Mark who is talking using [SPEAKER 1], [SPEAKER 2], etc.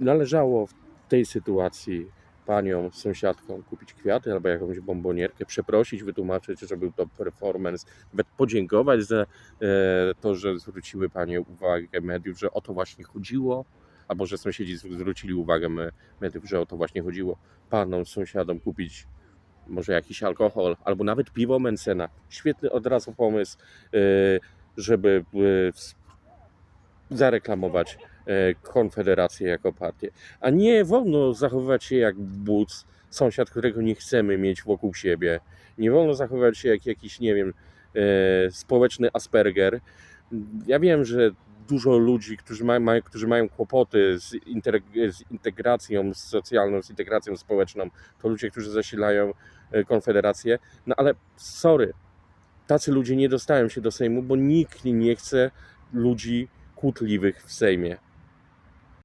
[SPEAKER 1] należało w tej sytuacji panią sąsiadką kupić kwiaty albo jakąś bombonierkę, przeprosić, wytłumaczyć, że był to performance, nawet podziękować za e, to, że zwróciły panie uwagę mediów, że o to właśnie chodziło, albo że sąsiedzi zwrócili uwagę me- mediów, że o to właśnie chodziło. Panom sąsiadom kupić może jakiś alkohol, albo nawet piwo Mencena. Świetny od razu pomysł, e, żeby e, zareklamować Konfederację jako partię. A nie wolno zachowywać się jak buc, sąsiad, którego nie chcemy mieć wokół siebie. Nie wolno zachowywać się jak jakiś, nie wiem, e, społeczny Asperger. Ja wiem, że dużo ludzi, którzy, ma, mają, którzy mają kłopoty z, inter- z integracją socjalną, z integracją społeczną, to ludzie, którzy zasilają e, Konfederację. No ale sorry, tacy ludzie nie dostają się do Sejmu, bo nikt nie chce ludzi kłótliwych w Sejmie.